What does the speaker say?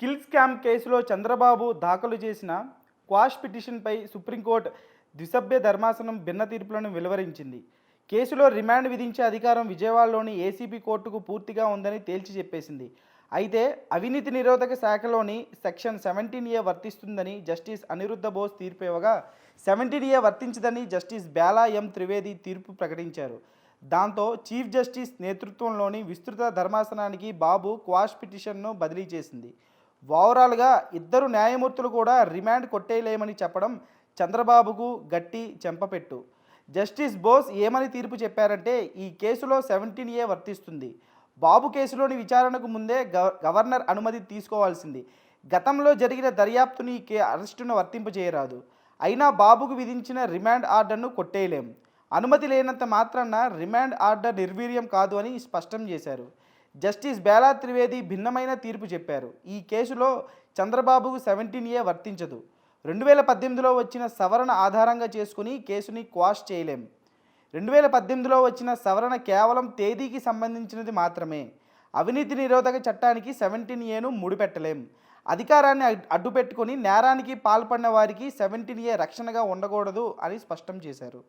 Skill scam కేసులో చంద్రబాబు దాఖలు చేసిన క్వాష్ పిటిషన్పై సుప్రీంకోర్టు ద్విసభ్య ధర్మాసనం భిన్న తీర్పులను వెలువరించింది. కేసులో రిమాండ్ విధించే అధికారం విజయవాడలోని ఏసీబీ కోర్టుకు పూర్తిగా ఉందని తేల్చి చెప్పేసింది. అయితే అవినీతి నిరోధక శాఖలోని సెక్షన్ సెవెంటీన్ ఏ వర్తిస్తుందని జస్టిస్ అనిరుద్ధ బోస్ తీర్పు ఇవ్వగా సెవెంటీన్ ఏ వర్తించదని జస్టిస్ బేలా ఎం త్రివేది తీర్పు ప్రకటించారు. దాంతో చీఫ్ జస్టిస్ నేతృత్వంలోని విస్తృత ధర్మాసనానికి బాబు క్వాష్ పిటిషన్ను బదిలీ చేసింది. ఓవరాల్గా ఇద్దరు న్యాయమూర్తులు కూడా రిమాండ్ కొట్టేయలేమని చెప్పడం చంద్రబాబుకు గట్టి చెంపపెట్టు. జస్టిస్ బోస్ ఏమని తీర్పు చెప్పారంటే ఈ కేసులో సెవెంటీన్ ఏ వర్తిస్తుంది. బాబు కేసులోని విచారణకు ముందే గవ- గవర్నర్ అనుమతి తీసుకోవాల్సింది. గతంలో జరిగిన దర్యాప్తుని ఈ అరెస్టును వర్తింపజేయరాదు అయినా బాబుకు విధించిన రిమాండ్ ఆర్డర్ను కొట్టేయలేం. అనుమతి లేనంత మాత్రాన రిమాండ్ ఆర్డర్ నిర్వీర్యం కాదు అని స్పష్టం చేశారు. జస్టిస్ బేలా త్రివేది భిన్నమైన తీర్పు చెప్పారు. ఈ కేసులో చంద్రబాబుకు సెవెంటీన్ ఏ వర్తించదు. రెండు వేల పద్దెనిమిదిలో వచ్చిన సవరణ ఆధారంగా చేసుకుని కేసుని క్వాష్ చేయలేం. రెండు వేల పద్దెనిమిదిలో వచ్చిన సవరణ కేవలం తేదీకి సంబంధించినది మాత్రమే. అవినీతి నిరోధక చట్టానికి సెవెంటీన్ ఏను ముడిపెట్టలేం. అధికారాన్ని అడ్డుపెట్టుకుని అడ్డుపెట్టుకొని నేరానికి పాల్పడిన వారికి సెవెంటీన్ ఏ రక్షణగా ఉండకూడదు అని స్పష్టం చేశారు.